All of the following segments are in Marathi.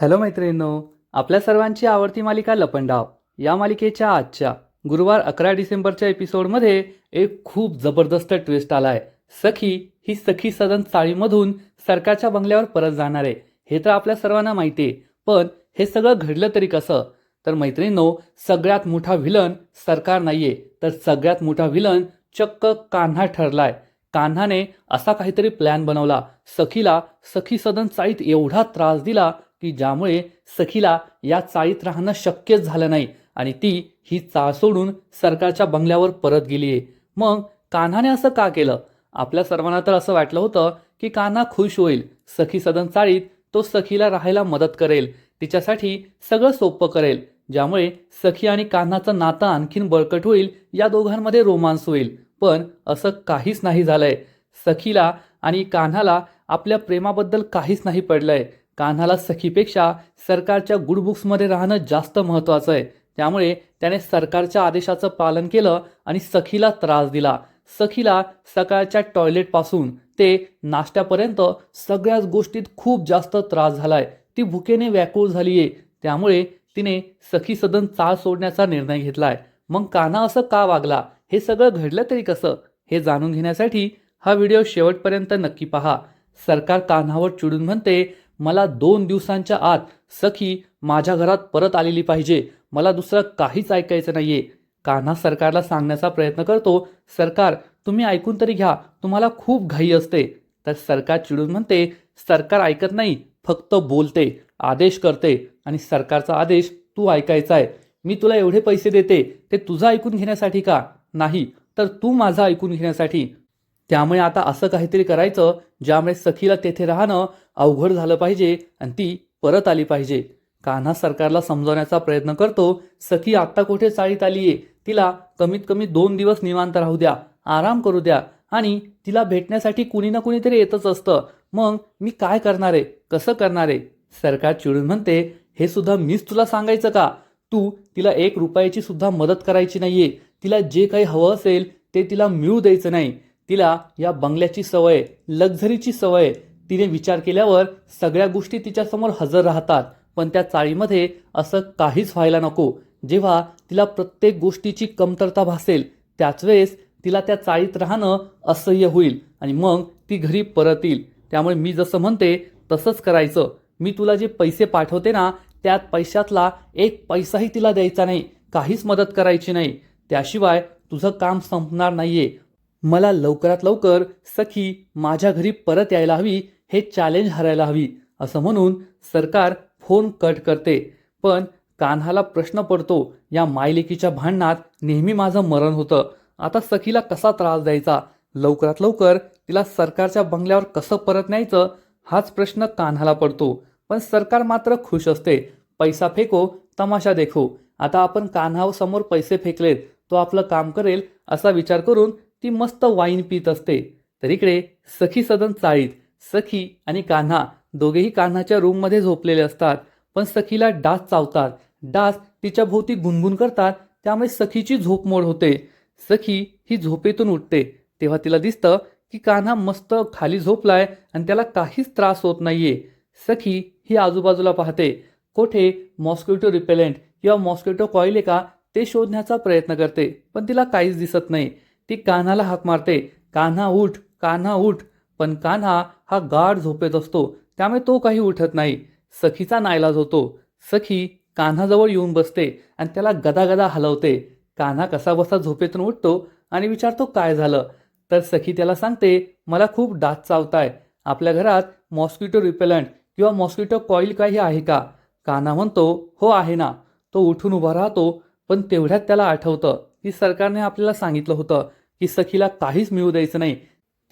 हॅलो मैत्रिणींनो आपल्या सर्वांची आवडती मालिका लपंडाव. या मालिकेच्या आजच्या गुरुवार अकरा डिसेंबरच्या एपिसोडमध्ये एक खूप जबरदस्त ट्विस्ट आला आहे सखी ही सखी सदन चाळीमधून सरकारच्या बंगल्यावर परत जाणार आहे. हे तर आपल्या सर्वांना माहिती आहे पण हे सगळं घडलं तरी कसं? तर मैत्रिणींनो सगळ्यात मोठा व्हिलन सरकार नाहीये. तर सगळ्यात मोठा व्हिलन चक्क कान्हा ठरलाय. कान्हाने असा काहीतरी प्लॅन बनवला. सखीला सखी सदन चाळीत एवढा त्रास दिला की ज्यामुळे सखीला या चाळीत राहणं शक्यच झालं नाही आणि ती ही चाळ सोडून सरकारच्या बंगल्यावर परत गेली आहे मग कान्हाने असं का केलं? आपल्या सर्वांना तर असं वाटलं होतं की कान्हा खुश होईल. सखी सदन चाळीत तो सखीला राहायला मदत करेल. तिच्यासाठी सगळं सोपं करेल. ज्यामुळे सखी आणि कान्हाचं नातं आणखीन बळकट होईल. या दोघांमध्ये रोमांस होईल. पण असं काहीच नाही झालंय. सखीला आणि कान्हाला आपल्या प्रेमाबद्दल काहीच नाही पडलंय. कान्हाला सखीपेक्षा सरकारच्या गुड बुक्समध्ये राहणं जास्त महत्त्वाचं आहे. त्यामुळे त्याने सरकारच्या आदेशाचं पालन केलं आणि सखीला त्रास दिला. सखीला सकाळच्या टॉयलेटपासून ते नाश्त्यापर्यंत सगळ्याच गोष्टीत खूप जास्त त्रास झालाय. ती भुकेने व्याकुळ झाली आहे त्यामुळे तिने सखी सदन चाळ सोडण्याचा निर्णय घेतलाय. मग कान्हा असं का वागला? हे सगळं घडलं तरी कसं? हे जाणून घेण्यासाठी हा व्हिडिओ शेवटपर्यंत नक्की पहा. सरकार कान्हावर चिडून म्हणते मला दोन दिवसांच्या आत सखी माझ्या घरात परत आलेली पाहिजे. मला दुसरं काहीच ऐकायचं नाहीये. कान्हा सरकारला सांगण्याचा प्रयत्न करतो सरकार तुम्ही ऐकून तरी घ्या तुम्हाला खूप घाई असते. तर सरकार चिडून म्हणते सरकार ऐकत नाही फक्त बोलते आदेश करते आणि सरकारचा आदेश तू ऐकायचा आहे मी तुला एवढे पैसे देते ते तुझं ऐकून घेण्यासाठी का? नाही तर तू माझं ऐकून घेण्यासाठी. त्यामुळे आता असं काहीतरी करायचं ज्यामुळे सखीला तेथे राहणं अवघड झालं पाहिजे आणि ती परत आली पाहिजे. कान्हा सरकारला समजवण्याचा प्रयत्न करतो सखी आत्ता कुठे चाळीत आलीये? तिला कमीत कमी दोन दिवस निवांत राहू द्या आराम करू द्या आणि तिला भेटण्यासाठी कुणी ना कुणीतरी येतच असतं. मग मी काय करणार? आहे कसं करणार? आहे सरकार चिडून म्हणते हे सुद्धा मीच तुला सांगायचं का? तू तिला एक रुपयाची सुद्धा मदत करायची नाहीये. तिला जे काही हवं असेल ते तिला मिळू द्यायचं नाही. तिला या बंगल्याची सवय लक्झरीची सवय तिने विचार केल्यावर सगळ्या गोष्टी तिच्यासमोर हजर राहतात. पण त्या चाळीमध्ये असं काहीच व्हायला नको. जेव्हा तिला प्रत्येक गोष्टीची कमतरता भासेल त्याच वेळेस तिला त्या चाळीत राहणं असह्य होईल आणि मग ती घरी परत येईल त्यामुळे मी जसं म्हणते तसंच करायचं. मी तुला जे पैसे पाठवते ना त्यात पैशातला एक पैसाही तिला द्यायचा नाही. काहीच मदत करायची नाही. त्याशिवाय तुझं काम संपणार नाहीये. मला लवकरात लवकर सखी माझ्या घरी परत यायला हवी हे चॅलेंज हरायला हवी असं म्हणून सरकार फोन कट करते. पण कान्हाला प्रश्न पडतो या मायलेकीच्या भांडणात नेहमी माझं मरण होतं. आता सखीला कसा त्रास द्यायचा? लवकरात लवकर तिला सरकारच्या बंगल्यावर कसं परत न्यायचं? हाच प्रश्न कान्हाला पडतो. पण सरकार मात्र खुश असते. पैसा फेको तमाशा देखो. आता आपण कान्हावर समोर पैसे फेकलेत तो आपलं काम करेल असा विचार करून ती मस्त वाईन पित असते. तर इकडे सखी सदन चाळीत सखी आणि कान्हा दोघेही कान्हाच्या रूममध्ये झोपलेले असतात. पण सखीला डास चावतात. डास तिच्या भोवती गुणगुण करतात. त्यामुळे सखीची झोपमोड होते. सखी ही झोपेतून उठते. तेव्हा तिला दिसतं की कान्हा मस्त खाली झोपलाय आणि त्याला काहीच त्रास होत नाहीये. सखी ही आजूबाजूला पाहते. कोठे? मॉस्किटो रिपेलेंट किंवा मॉस्किटो कॉईल आहे का? ते शोधण्याचा प्रयत्न करते. पण तिला काहीच दिसत नाही. ती कान्हाला हाक मारते. कान्हा उठ कान्हा उठ. पण कान्हा हा गाढ झोपेत असतो. त्यामुळे तो काही उठत नाही. सखीचा नायलाज होतो. सखी कान्हाजवळ येऊन बसते आणि त्याला गदागदा हलवते. कान्हा कसा बसा झोपेतून उठतो आणि विचारतो काय झालं? तर सखी त्याला सांगते मला खूप डास चावताय. आपल्या घरात मॉस्किटो रिपेलंट किंवा मॉस्किटो कॉईल काही आहे का? कान्हा म्हणतो हो आहे ना. तो उठून उभा राहतो पण तेवढ्यात त्याला आठवतं. की सरकारने आपल्याला सांगितलं होतं. की सखीला काहीच मिळू द्यायचं नाही.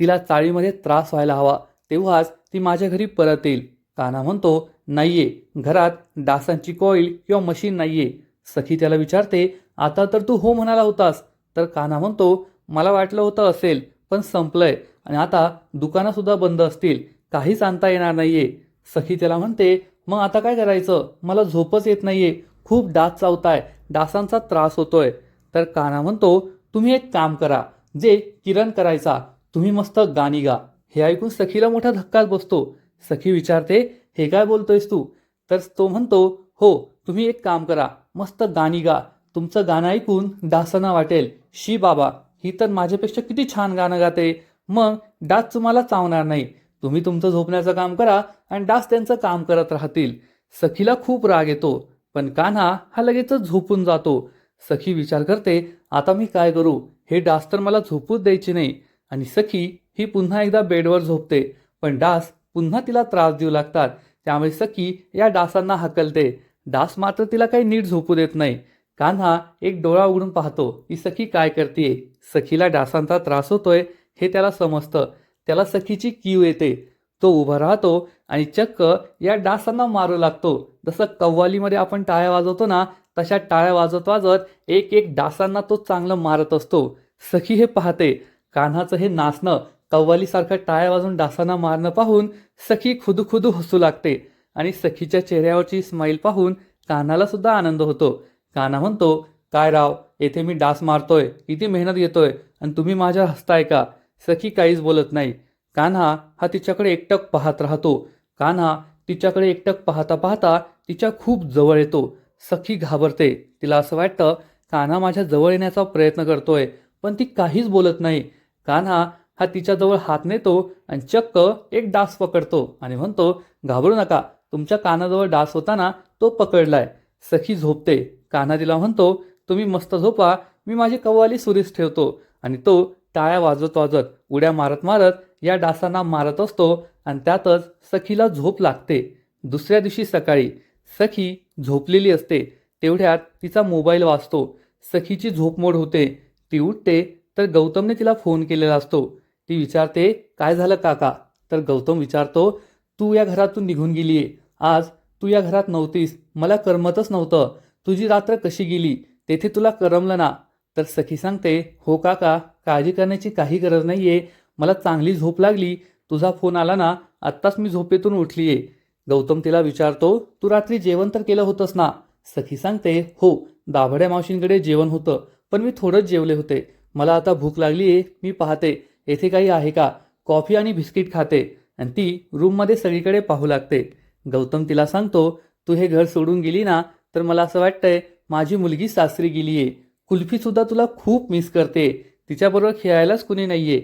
तिला चाळीमध्ये त्रास व्हायला हवा. तेव्हाच ती माझ्या घरी परत येईल. काना म्हणतो नाहीये. घरात डासांची कॉईल किंवा मशीन नाहीये. सखी त्याला विचारते आता तर तू हो म्हणाला होतास. तर कान्हा म्हणतो मला वाटलं होतं असेल पण संपलंय आणि आता दुकानंसुद्धा बंद असतील. काहीच आणता येणार नाहीये. सखी त्याला म्हणते मग आता काय करायचं? मला झोपच येत नाहीये. खूप डास चावताय. डासांचा त्रास होतोय. तर कान्हा म्हणतो तुम्ही एक काम करा. जे किरण करायचा तुम्ही मस्त गाणी गा. हे ऐकून सखीला मोठा धक्काच बसतो. सखी विचारते हे काय बोलतोयस तू? तर तो म्हणतो हो तुम्ही एक काम करा मस्त गाणी गा. तुमचं गाणं ऐकून दासना वाटेल. शी बाबा ही तर माझ्यापेक्षा किती छान गाणं गाते. मग डास तुम्हाला चावणार नाही. तुम्ही तुमचं झोपण्याचं काम करा आणि डास त्यांचं काम करत राहतील. सखीला खूप राग येतो पण कान्हा हा लगेचच झोपून जातो. सखी विचार करते आता मी काय करू? हे डास तर मला झोपूच द्यायची नाही. आणि सखी ही पुन्हा एकदा बेडवर झोपते. पण डास पुन्हा तिला त्रास देऊ लागतात. त्यामुळे सखी या डासांना हकलते. डास मात्र तिला काही नीट झोपू देत नाही. कान्हा एक डोळा उघडून पाहतो की सखी काय करते सखीला डासांचा त्रास होतोय? हे त्याला समजतं. त्याला सखीची कीव येते. तो उभा राहतो आणि चक्क या डासांना मारू लागतो. जसं कव्वालीमध्ये आपण टाळ्या वाजवतो ना तशा टाळ्या वाजत वाजत एक एक डासांना तो चांगलं मारत असतो. सखी हे पाहते कान्हाचं हे नाचणं कव्वालीसारखं टाळ्या वाजून डासांना मारणं पाहून सखी खुदू हसू लागते आणि सखीच्या चेहऱ्यावरची स्माईल पाहून कान्हाला सुद्धा आनंद होतो. कान्हा म्हणतो काय राव येथे मी डास मारतोय किती मेहनत घेतोय आणि तुम्ही माझ्या हसताय का? सखी काहीच बोलत नाही. कान्हा हा तिच्याकडे एकटक पाहत राहतो. कान्हा तिच्याकडे एकटक पाहता पाहता तिच्या खूप जवळ येतो. सखी घाबरते. तिला असं वाटतं कान्हा माझ्या जवळ येण्याचा प्रयत्न करतोय पण ती काहीच बोलत नाही. कान्हा हा तिच्याजवळ हात नेतो आणि चक्क एक डास पकडतो आणि म्हणतो घाबरू नका तुमच्या कानाजवळ डास होताना तो पकडलाय. सखी झोपते. कान्हा तिला म्हणतो तुम्ही मस्त झोपा मी माझी कव्वाली सुरीस ठेवतो आणि तो टाळ्या वाजत वाजत उड्या मारत मारत या डासांना मारत असतो आणि त्यातच सखीला झोप लागते. दुसऱ्या दिवशी सकाळी सखी झोपलेली असते तेवढ्यात तिचा मोबाईल वाचतो. सखीची झोपमोड होते. ती उठते तर गौतमने तिला फोन केलेला असतो. ती विचारते काय झालं काका? तर गौतम विचारतो तू या घरातून निघून गेलीये. आज तू या घरात नव्हतीस. मला करमतच नव्हतं. तुझी रात्र कशी गेली? तेथे तुला करमलं ना? तर सखी सांगते हो काका काळजी करण्याची काही गरज नाहीये. मला चांगली झोप लागली. तुझा फोन आला ना आत्ताच मी झोपेतून उठलीये. गौतम तिला विचारतो तू रात्री जेवण तर केलं होतंस ना? सखी सांगते हो दाभड्या मावशींकडे जेवण होतं पण मी थोडंच जेवले होते. मला आता भूक लागली आहे मी पाहते. येथे काही आहे का? कॉफी आणि बिस्किट खाते. आणि ती रूममध्ये सगळीकडे पाहू लागते. गौतम तिला सांगतो तू हे घर सोडून गेली ना तर मला असं वाटतंय माझी मुलगी सासरी गेली आहे कुल्फीसुद्धा तुला खूप मिस करते. तिच्याबरोबर खेळायलाच कुणी नाहीये.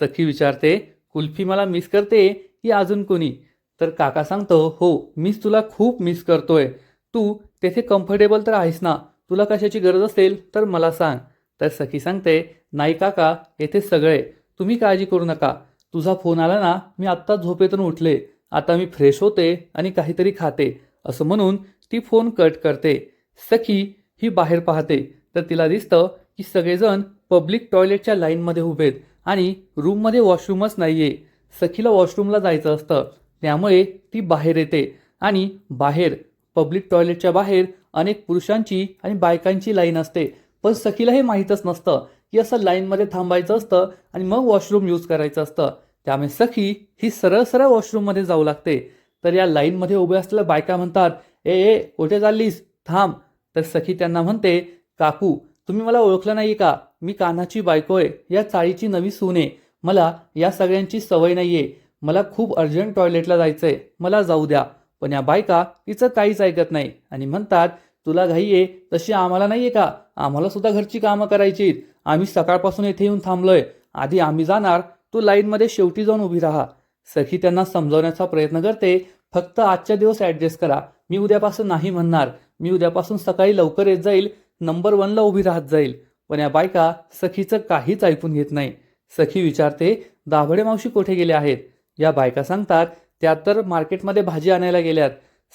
सखी विचारते कुल्फी मला मिस करते की अजून कोणी? तर काका सांगतो हो मीच तुला खूप मिस करतोय. तू तेथे कम्फर्टेबल तर आहेस ना? तुला कशाची गरज असेल तर मला सांग. तर सखी सांगते नाही काका येथे सगळे. तुम्ही काळजी करू नका. तुझा फोन आला ना मी आत्ता झोपेतून उठले. आता मी फ्रेश होते आणि काहीतरी खाते. असं म्हणून ती फोन कट करते. सखी ही बाहेर पाहते. तर तिला दिसतं की सगळेजण पब्लिक टॉयलेटच्या लाईनमध्ये उभेत आणि रूममध्ये वॉशरूमच नाहीये. सखीला वॉशरूमला जायचं असतं. त्यामुळे ती बाहेर येते. आणि बाहेर पब्लिक टॉयलेटच्या बाहेर अनेक पुरुषांची आणि बायकांची लाईन असते. पण सखीला हे माहीतच नसतं की असं लाईनमध्ये थांबायचं असतं आणि मग वॉशरूम यूज करायचं असतं. त्यामुळे सखी ही सरळ सरळ वॉशरूममध्ये जाऊ लागते. तर या लाईनमध्ये उभे असलेल्या बायका म्हणतात ए ए कुठे चाललीस? थांब. तर सखी त्यांना म्हणते काकू तुम्ही मला ओळखलं नाही का? मी कान्हाची बायको आहे. या चाळीची नवी सून आहे. मला या सगळ्यांची सवय नाही आहे मला खूप अर्जंट टॉयलेटला जायचं आहे मला जाऊ द्या. पण या बायका तिचं काहीच ऐकत नाही. आणि म्हणतात तुला घाई आहे. तशी आम्हाला नाही आहे का? आम्हाला सुद्धा घरची कामं करायची आम्ही सकाळपासून येथे येऊन थांबलोय. आधी आम्ही जाणार. तू लाईनमध्ये शेवटी जाऊन उभी राहा. सखी त्यांना समजवण्याचा प्रयत्न करते. फक्त आजच्या दिवस ॲडजस्ट करा. मी उद्यापासून नाही म्हणणार. मी उद्यापासून सकाळी लवकर येत जाईल. नंबर वनला उभी राहत जाईल. पण या बायका सखीचं काहीच ऐकून घेत नाही. सखी विचारते दाभडे मावशी कुठे गेले आहेत? या बायका सांगतात त्या तर मार्केटमध्ये भाजी आणायला गेल्यात.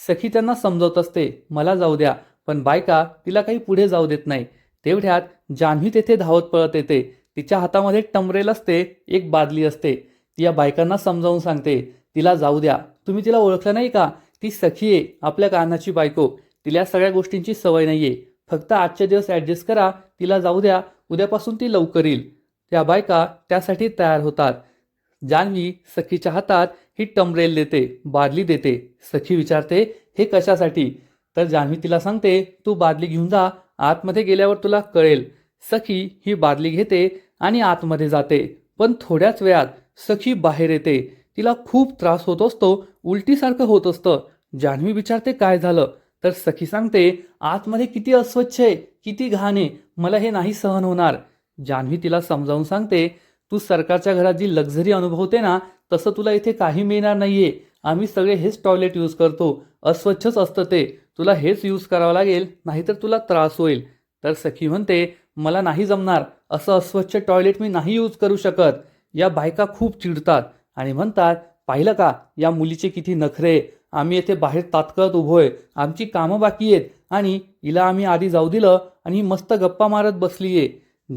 सखी त्यांना समजवत असते मला जाऊ द्या पण बायका तिला काही पुढे जाऊ देत नाही. तेवढ्यात जान्हवी तेथे धावत पळत येते. तिच्या हातामध्ये टमरेल असते एक बादली असते. ती या बायकांना समजावून सांगते तिला जाऊ द्या. तुम्ही तिला ओळखलं नाही का? ती सखी आहे आपल्या कानाची बायको. तिला सगळ्या गोष्टींची सवय नाही आहे फक्त आजच्या दिवस ॲडजस्ट करा तिला जाऊ द्या उद्यापासून ती लवकर येईल. त्या बायका त्यासाठी तयार होतात. जान्हवी सखीच्या हातात ही टमरेल देते बादली देते. सखी विचारते हे कशासाठी? तर जान्हवी तिला सांगते तू बादली घेऊन जा आतमध्ये गेल्यावर तुला कळेल. सखी ही बादली घेते आणि आतमध्ये जाते. पण थोड्याच वेळात सखी बाहेर येते. तिला खूप त्रास होत असतो उलटीसारखं होत असतं. जान्हवी विचारते काय झालं? तर सखी सांगते आतमध्ये किती अस्वच्छ आहे किती घाण आहे. मला हे नाही सहन होणार. जान्हवी तिला समजावून सांगते तू सरकारच्या घरात जी लक्झरी अनुभवते ना तसं तुला इथे काही मिळणार नाहीये. आम्ही सगळे हेच टॉयलेट यूज करतो. अस्वच्छच असतं ते. तुला हेच यूज करावं लागेल नाहीतर तुला त्रास होईल. तर सखी म्हणते मला नाही जमणार. असं अस्वच्छ टॉयलेट मी नाही यूज करू शकत. या बायका खूप चिडतात आणि म्हणतात पाहिलं का या मुलीचे किती नखरे. आम्ही येथे बाहेर तात्काळत उभोय. आमची कामं बाकी आहेत आणि हिला आम्ही आधी जाऊ दिलं आणि मस्त गप्पा मारत बसलीये.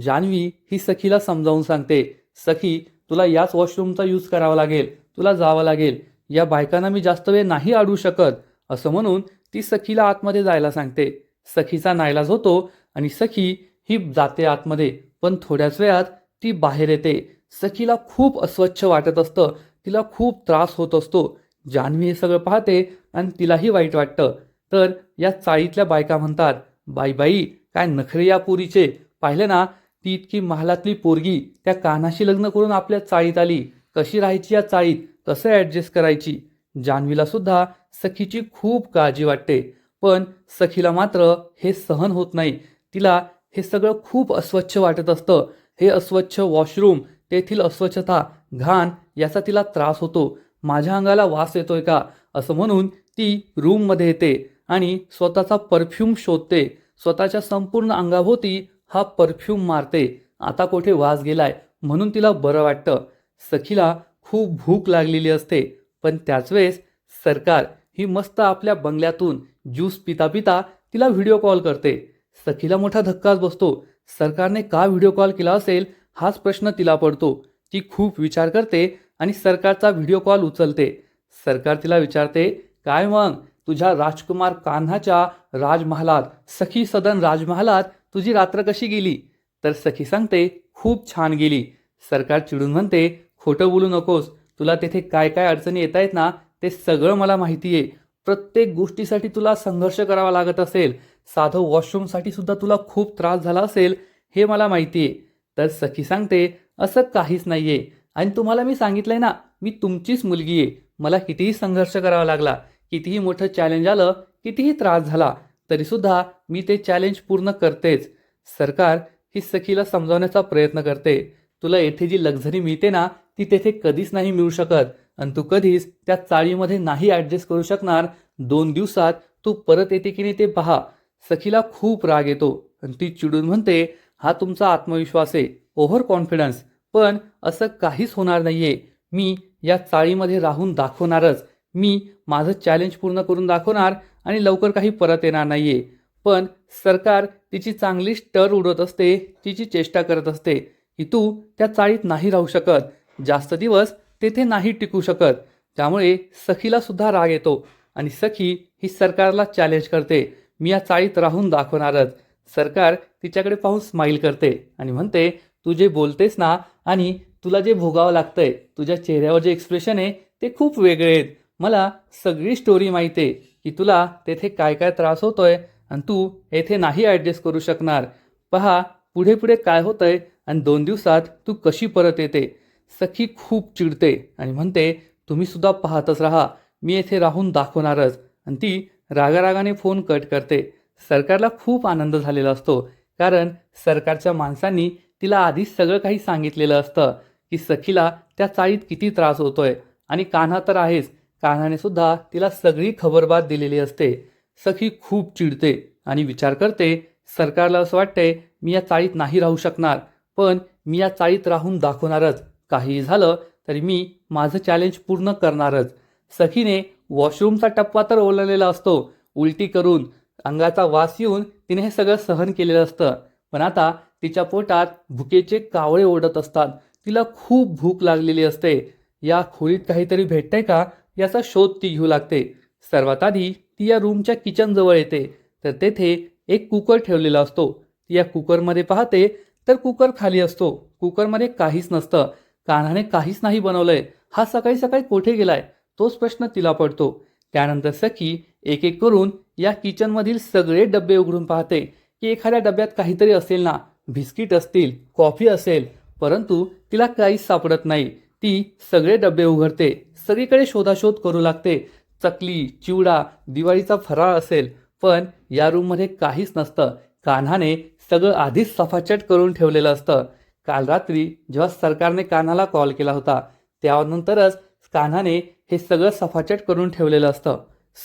जान्हवी ही सखीला समजावून सांगते सखी तुला याच वॉशरूमचा यूज करावा लागेल तुला जावं लागेल. या बायकांना मी जास्त वेळ नाही अडू शकत असं म्हणून ती सखीला आतमध्ये जायला सांगते. सखीचा नाईलाज होतो आणि सखी ही जाते आतमध्ये पण थोड्याच वेळात ती बाहेर येते. सखीला खूप अस्वच्छ वाटत असतं तिला खूप त्रास होत असतो. जान्हवी हे सगळं पाहते आणि तिलाही वाईट वाटतं. तर या चाळीतल्या बायका म्हणतात बाई बाई काय नखरे या पुरीचे. पाहिलं ना ती इतकी महालातली पोरगी त्या कानाशी लग्न करून आपल्या चाळीत आली. कशी राहायची या चाळीत? कसं ॲडजस्ट करायची? जान्हवीला सुद्धा सखीची खूप काळजी वाटते. पण सखीला मात्र हे सहन होत नाही. तिला हे सगळं खूप अस्वच्छ वाटत असतं. हे अस्वच्छ वॉशरूम तेथील अस्वच्छता घाण याचा तिला त्रास होतो. माझ्या अंगाला वास येतोय का? असं म्हणून ती रूममध्ये येते आणि स्वतःचा परफ्यूम शोधते. स्वतःच्या संपूर्ण अंगाभोवती हा परफ्यूम मारते. आता कोठे वास गेलाय? म्हणून तिला बरं वाटतं. सखीला खूप भूक लागलेली असते. पण त्याच वेळेस सरकार ही मस्त आपल्या बंगल्यातून ज्यूस पिता पिता तिला व्हिडिओ कॉल करते. सखीला मोठा धक्काच बसतो. सरकारने का व्हिडिओ कॉल केला असेल? हाच प्रश्न तिला पडतो. ती खूप विचार करते आणि सरकारचा व्हिडिओ कॉल उचलते. सरकार तिला विचारते काय मग? तुझ्या राजकुमार कान्हाच्या राजमहालात सखी सदन राजमहालात तुझी रात्र कशी गेली? तर सखी सांगते खूप छान गेली. सरकार चिडून म्हणते खोटं बोलू नकोस. तुला तेथे काय काय अडचणी येत आहेत ना ते सगळं मला माहिती आहे. प्रत्येक गोष्टीसाठी तुला संघर्ष करावा लागत असेल. साधं वॉशरूमसाठी सुद्धा तुला खूप त्रास झाला असेल हे मला माहिती आहे. तर सखी सांगते असं काहीच नाही आहे आणि तुम्हाला मी सांगितलंय ना मी तुमचीच मुलगी आहे. मला कितीही संघर्ष करावा लागला कितीही मोठं चॅलेंज आलं कितीही त्रास झाला तरीसुद्धा मी ते चॅलेंज पूर्ण करतेच. सरकार ही सखीला समजावण्याचा प्रयत्न करते. तुला येथे जी लक्झरी मिळते ना ती तेथे कधीच नाही मिळू शकत. आणि तू कधीच त्या चाळीमध्ये नाही ॲडजस्ट करू शकणार. दोन दिवसात तू परत येते की नाही ते पहा. सखीला खूप राग येतो. आणि ती चिडून म्हणते हा तुमचा आत्मविश्वास आहे. ओव्हर कॉन्फिडन्स पण असं काहीच होणार नाहीये. मी या चाळीमध्ये राहून दाखवणारच. मी माझं चॅलेंज पूर्ण करून दाखवणार. आणि लवकर काही परत येणार नाही आहे पण सरकार तिची चांगली स्टर उडवत असते तिची चेष्टा करत असते. की तू त्या चाळीत नाही राहू शकत. जास्त दिवस तेथे नाही टिकू शकत. त्यामुळे सखीला सुद्धा राग येतो आणि सखी ही सरकारला चॅलेंज करते. मी या चाळीत राहून दाखवणारच. सरकार तिच्याकडे पाहून स्माईल करते आणि म्हणते तू जे बोलतेस ना आणि तुला जे भोगावं लागतंय तुझ्या चेहऱ्यावर जे एक्सप्रेशन आहे ते खूप वेगळे आहेत. मला सगळी स्टोरी माहिती आहे. की तुला तेथे काय काय त्रास होतोय आणि तू येथे नाही ॲडजस्ट करू शकणार. पहा पुढे पुढे काय होतंय आणि दोन दिवसात तू कशी परत येते. सखी खूप चिडते आणि म्हणते तुम्ही सुद्धा पाहतच राहा मी येथे राहून दाखवणारच. आणि ती रागारागाने फोन कट करते. सरकारला खूप आनंद झालेला असतो कारण सरकारच्या माणसांनी तिला आधीच सगळं काही सांगितलेलं असतं की सखीला त्या चाळीत किती त्रास होतोय आणि कान्हा तर आहेच कान्हाने सुद्धा तिला सगळी खबरबात दिलेली असते. सखी खूप चिडते आणि विचार करते सरकारला असं वाटतंय मी या चाळीत नाही राहू शकणार पण मी या चाळीत राहून दाखवणारच. काहीही झालं तरी मी माझं चॅलेंज पूर्ण करणारच. सखीने वॉशरूमचा टप्पा तर ओलांडलेला असतो. उलटी करून अंगाचा वास येऊन तिने हे सगळं सहन केलेलं असतं. पण आता तिच्या पोटात भुकेचे कावळे ओढत असतात. तिला खूप भूक लागलेली असते. या खोलीत काहीतरी भेटतंय का? याचा शोध ती घेऊ लागते. सर्वात आधी ती या रूमच्या किचनजवळ येते. तर तेथे एक कुकर ठेवलेला असतो. ती या कुकरमध्ये पाहते तर कुकर खाली असतो. कुकरमध्ये काहीच नसतं. कान्हाने काहीच नाही बनवलंय. हा सकाळी सकाळी कोठे गेलाय? तोच प्रश्न तिला पडतो. त्यानंतर सखी एक एक करून या किचनमधील सगळे डबे उघडून पाहते की एखाद्या डब्यात काहीतरी असेल ना बिस्किट असतील कॉफी असेल परंतु तिला काहीच सापडत नाही. ती सगळे डबे उघडते. सगळीकडे शोधाशोध करू लागते. चकली चिवडा दिवाळीचा फराळ असेल पण या रूममध्ये काहीच नसतं. कान्हाने सगळं आधीच सफाचट करून ठेवलेलं असतं. काल रात्री जेव्हा सरकारने कान्हाला कॉल केला होता त्यानंतरच कान्हाने हे सगळं सफाचट करून ठेवलेलं असतं.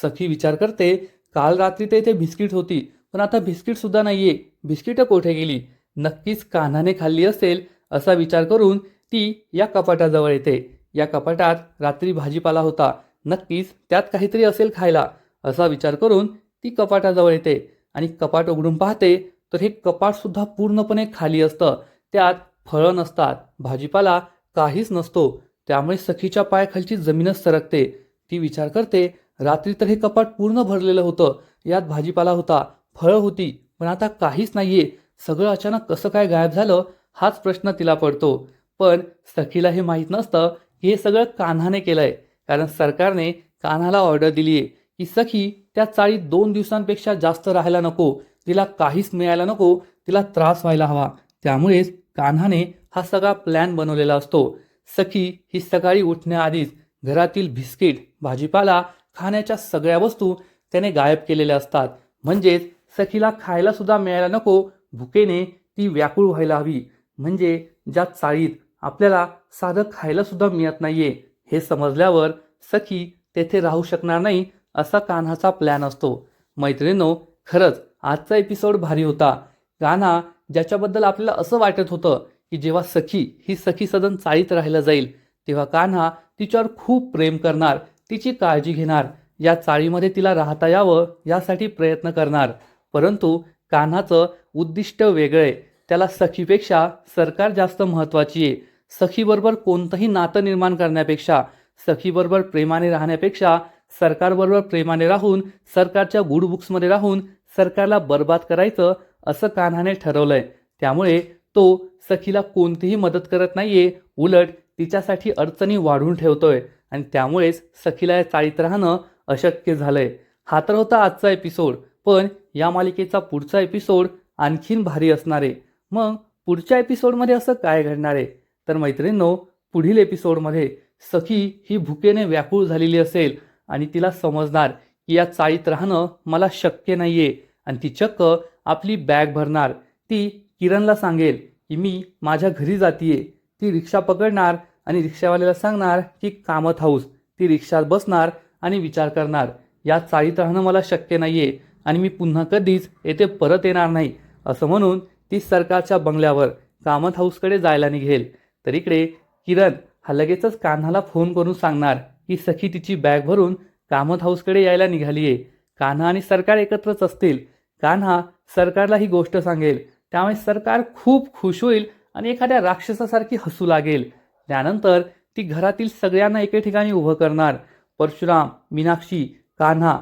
सखी विचार करते काल रात्री ते इथे बिस्किट होती पण आता बिस्किट सुद्धा नाहीये. बिस्किटं कोठे गेली? नक्कीच कान्हाने खाल्ली असेल असा विचार करून ती या कपाटाजवळ येते. या कपाटात रात्री भाजीपाला होता. नक्कीच त्यात काहीतरी असेल खायला असा विचार करून ती कपाटाजवळ येते. आणि कपाट उघडून पाहते तर हे कपाटसुद्धा पूर्णपणे खाली असतं. त्यात फळं नसतात. भाजीपाला काहीच नसतो. त्यामुळे सखीच्या पायाखालची जमीनच सरकते. ती विचार करते रात्री तर हे कपाट पूर्ण भरलेलं होतं. यात भाजीपाला होता. फळं होती. पण आता काहीच नाहीये. सगळं अचानक कसं काय गायब झालं हाच प्रश्न तिला पडतो. पण सखीला हे माहीत नसतं हे सगळं कान्हाने केलं आहे कारण सरकारने कान्हाला ऑर्डर दिली आहे की सखी त्या चाळीत दोन दिवसांपेक्षा जास्त राहायला नको. तिला काहीच मिळायला नको. तिला त्रास व्हायला हवा. त्यामुळेच कान्हाने हा सगळा प्लॅन बनवलेला असतो. सखी ही सकाळी उठण्याआधीच घरातील बिस्किट भाजीपाला खाण्याच्या सगळ्या वस्तू त्याने गायब केलेल्या असतात. म्हणजेच सखीला खायला सुद्धा मिळायला नको. भुकेने ती व्याकुळ व्हायला हवी. म्हणजे ज्या चाळीत आपल्याला साधं खायला सुद्धा मिळत नाहीये. हे समजल्यावर सखी तेथे राहू शकणार नाही असा कान्हाचा प्लॅन असतो. मैत्रिणीनो खरंच आजचा एपिसोड भारी होता. कान्हा ज्याच्याबद्दल आपल्याला असं वाटत होतं की जेव्हा सखी ही सखी सदन चाळीत राहायला जाईल तेव्हा कान्हा तिच्यावर खूप प्रेम करणार तिची काळजी घेणार या चाळीमध्ये तिला राहता यावं यासाठी प्रयत्न करणार. परंतु कान्हाचं उद्दिष्ट वेगळं. आहे त्याला सखीपेक्षा सरकार जास्त महत्त्वाची आहे. सखीबरोबर कोणतंही नातं निर्माण करण्यापेक्षा सखीबरोबर प्रेमाने राहण्यापेक्षा सरकारबरोबर प्रेमाने राहून सरकारच्या गुड बुक्समध्ये राहून सरकारला बर्बाद करायचं असं कान्हाने ठरवलंय. त्यामुळे तो सखीला कोणतीही मदत करत नाहीये उलट तिच्यासाठी अडचणी वाढवून ठेवतोय आणि त्यामुळेच सखीला या चाळीत राहणं अशक्य झालंय. हा तर होता आजचा एपिसोड पण या मालिकेचा पुढचा एपिसोड आणखीन भारी असणार. आहे मग पुढच्या एपिसोडमध्ये असं काय घडणार आहे? तर मैत्रिणींनो पुढील एपिसोडमध्ये सखी ही भुकेने व्याकुळ झालेली असेल आणि तिला समजणार की या चाळीत राहणं मला शक्य नाहीये आणि ती चक्क आपली बॅग भरणार. ती किरणला सांगेल की मी माझ्या घरी जातीये. ती रिक्षा पकडणार आणि रिक्षावाल्याला सांगणार की कामत हाऊस. ती रिक्षात बसणार आणि विचार करणार या चाळीत राहणं मला शक्य नाहीये आणि मी पुन्हा कधीच येथे परत येणार नाही असं म्हणून ती सरकारच्या बंगल्यावर कामत हाऊसकडे जायला निघेल. तर इकडे किरण हा लगेचच कान्हाला फोन करून सांगणार की सखी तिची बॅग भरून कामत हाऊसकडे यायला निघाली आहे कान्हा आणि सरकार एकत्रच असतील. कान्हा सरकारला ही गोष्ट सांगेल. त्यामुळे सरकार खूप खुश होईल आणि एखाद्या राक्षसासारखी हसू लागेल. त्यानंतर ती घरातील सगळ्यांना एके ठिकाणी उभं करणार. परशुराम मीनाक्षी कान्हा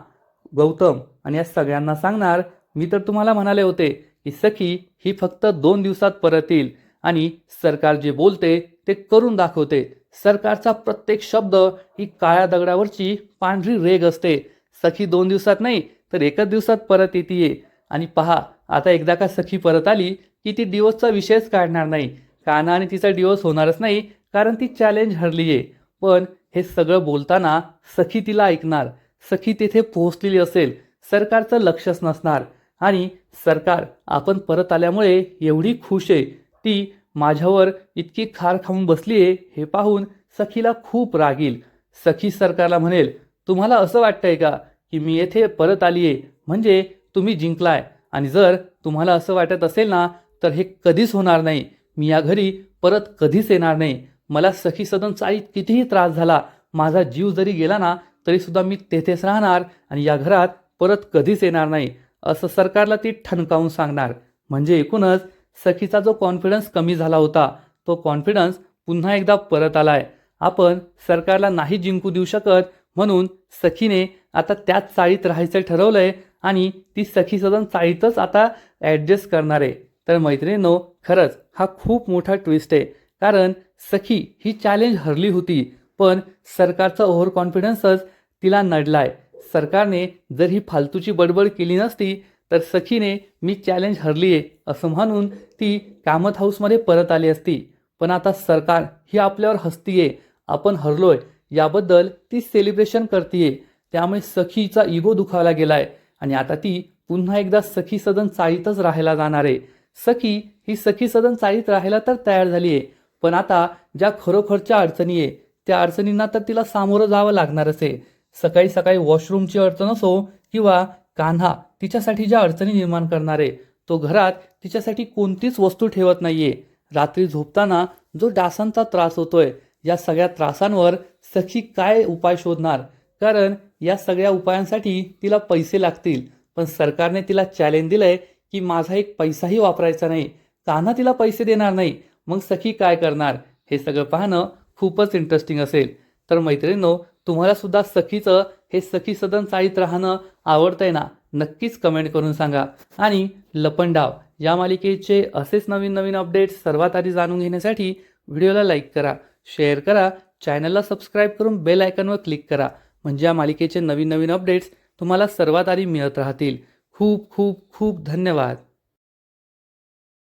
गौतम आणि या सगळ्यांना सांगणार मी तर तुम्हाला म्हणाले होते की सखी ही फक्त दोन दिवसात परत येईल आणि सरकार जे बोलते ते करून दाखवते. सरकारचा प्रत्येक शब्द ही काळ्या दगडावरची पांढरी रेग असते. सखी दोन दिवसात नाही तर एकच दिवसात परत येते आणि पहा आता एकदा का सखी परत आली की ती डिवोर्सचा विषयच काढणार नाही. काना आणि तिचा दिवस होणारच नाही कारण ती चॅलेंज हरली आहे पण हे सगळं बोलताना सखी तिला ऐकणार. सखी तेथे पोहोचलेली असेल. सरकारचं लक्षच नसणार. आणि सरकार आपण परत आल्यामुळे एवढी खुश आहे. ती माझ्यावर इतकी खार खाऊन बसली आहे हे पाहून सखीला खूप रागील सखी सरकारला म्हणेल तुम्हाला असं वाटतंय का की मी येथे परत आली आहे म्हणजे तुम्ही जिंकलाय. आणि जर तुम्हाला असं वाटत असेल ना तर हे कधीच होणार नाही. मी या घरी परत कधीच येणार नाही. मला सखी सदन चाळीत कितीही त्रास झाला माझा जीव जरी गेला ना तरी सुद्धा मी तेथेच राहणार आणि या घरात परत कधीच येणार नाही. असं सरकारला ती ठणकावून सांगणार. म्हणजे एकूणच सखीचा जो कॉन्फिडन्स कमी झाला होता तो कॉन्फिडन्स पुन्हा एकदा परत आलाय. आपण सरकारला नाही जिंकू देऊ शकत म्हणून सखीने आता त्याच चाळीत राहायचं ठरवलंय आणि ती सखी सदन चाळीतच आता ॲडजस्ट करणार आहे. तर मैत्रिणींनो खरंच हा खूप मोठा ट्विस्ट आहे. कारण सखी ही चॅलेंज हरली होती पण सरकारचा ओव्हर कॉन्फिडन्सच तिला नडलाय. सरकारने जर ही फालतूची बडबड केली नसती तर सखीने मी चॅलेंज हरली आहे असं म्हणून ती कामत हाऊसमध्ये परत आली असती. पण आता सरकार ही आपल्यावर हसतीये आपण हरलोय याबद्दल ती सेलिब्रेशन करतीये. त्यामुळे सखीचा इगो दुखावला गेलाय. आणि आता ती पुन्हा एकदा सखी सदन चाळीतच राहायला जाणार आहे. सखी ही सखी सदन चाळीत राहायला तर तयार झाली आहे. पण आता ज्या खरोखरच्या अडचणी आहे त्या अडचणींना तर तिला सामोरं जावं लागणारच आहे. सकाळी सकाळी वॉशरूमची अडचण असो किंवा कान्हा तिच्यासाठी ज्या अडचणी निर्माण करणार आहे तो घरात तिच्यासाठी कोणतीच वस्तू ठेवत नाहीये. रात्री झोपताना जो डासांचा त्रास होतोय या सगळ्या त्रासांवर सखी काय उपाय शोधणार? कारण या सगळ्या उपायांसाठी तिला पैसे लागतील पण सरकारने तिला चॅलेंज दिलंय की माझा एक पैसाही वापरायचा नाही. कान्हा तिला पैसे देणार नाही. मग सखी काय करणार? हे सगळं पाहणं खूपच इंटरेस्टिंग असेल. तर मैत्रिणींनो तुम्हाला सुद्धा सखीचं हे सखी सदन चाळीत राहणं आवडतंय ना? नक्कीच कमेंट करून सांगा. आणि लपंडाव या मालिकेचे असेच नवीन नवीन अपडेट्स सर्वात आधी जाणून घेण्यासाठी व्हिडिओला लाईक करा शेअर करा चॅनलला सबस्क्राईब करून बेल आयकनवर क्लिक करा. म्हणजे या मालिकेचे नवीन नवीन अपडेट्स तुम्हाला सर्वात आधी मिळत राहतील. खूप खूप खूप धन्यवाद.